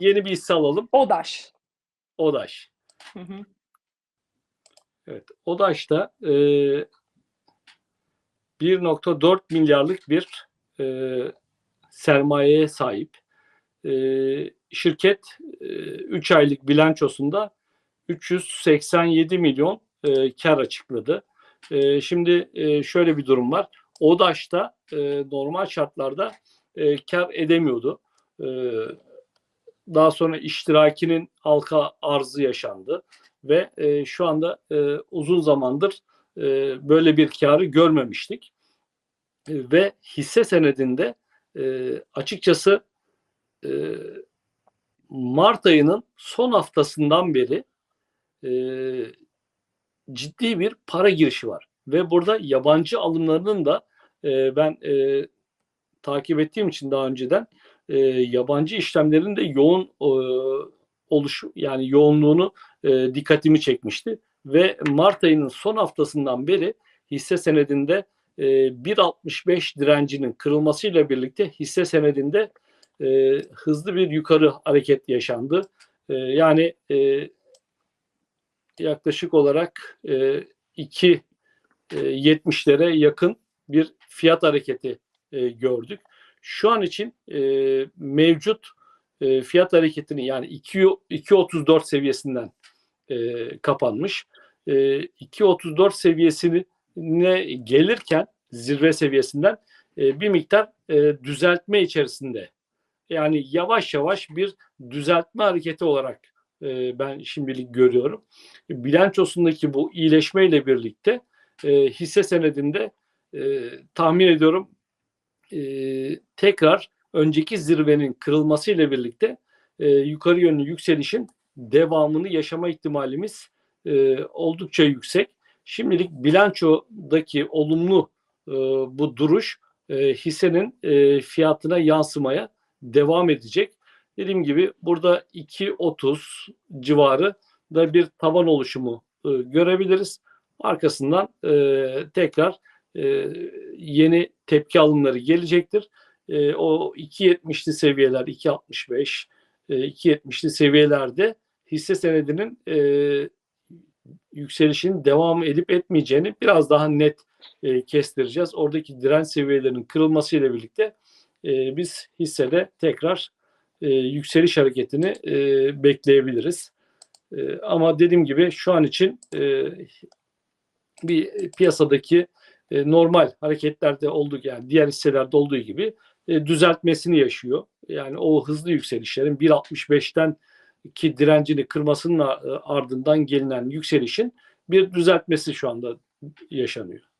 Yeni bir hisse alalım. Odaş. Odaş. Hı hı. Evet. Odaş'ta e, 1.4 milyarlık bir e, sermayeye sahip. E, şirket 3 aylık bilançosunda 387 milyon e, kar açıkladı. E, şimdi e, şöyle bir durum var. Odaş'ta e, normal şartlarda e, kar edemiyordu. E, daha sonra iştirakinin halka arzı yaşandı ve e, şu anda e, uzun zamandır e, böyle bir karı görmemiştik. E, ve hisse senedinde e, açıkçası e, Mart ayının son haftasından beri e, ciddi bir para girişi var. Ve burada yabancı alımlarının da e, ben e, takip ettiğim için daha önceden e, yabancı işlemlerin de yoğun e, oluş yani yoğunluğunu e, dikkatimi çekmişti ve Mart ayının son haftasından beri hisse senedinde e, 1.65 direncinin kırılmasıyla birlikte hisse senedinde e, hızlı bir yukarı hareket yaşandı. E, yani e, yaklaşık olarak e, 2 e, 70'lere yakın bir fiyat hareketi e, gördük. Şu an için e, mevcut e, fiyat hareketini yani 2 2.34 seviyesinden e, kapanmış. E, 2.34 seviyesine gelirken zirve seviyesinden e, bir miktar e, düzeltme içerisinde. Yani yavaş yavaş bir düzeltme hareketi olarak e, ben şimdilik görüyorum. Bilançosundaki bu iyileşmeyle birlikte e, hisse senedinde e, tahmin ediyorum e, tekrar önceki zirvenin kırılmasıyla birlikte e, yukarı yönlü yükselişin devamını yaşama ihtimalimiz e, oldukça yüksek. Şimdilik bilançodaki olumlu e, bu duruş e, hissenin e, fiyatına yansımaya devam edecek. Dediğim gibi burada 2.30 civarı da bir taban oluşumu e, görebiliriz. Arkasından e, tekrar e, yeni tepki alımları gelecektir. E, o 2.70'li seviyeler 2.65 e, 2.70'li seviyelerde hisse senedinin e, yükselişinin devam edip etmeyeceğini biraz daha net e, kestireceğiz. Oradaki direnç seviyelerinin kırılmasıyla birlikte e, biz hissede tekrar yükseliş hareketini bekleyebiliriz. Ama dediğim gibi şu an için bir piyasadaki e, normal hareketlerde olduğu yani diğer hisselerde olduğu gibi e, düzeltmesini yaşıyor. Yani o hızlı yükselişlerin 1.65'ten ki direncini kırmasının ardından gelinen yükselişin bir düzeltmesi şu anda yaşanıyor.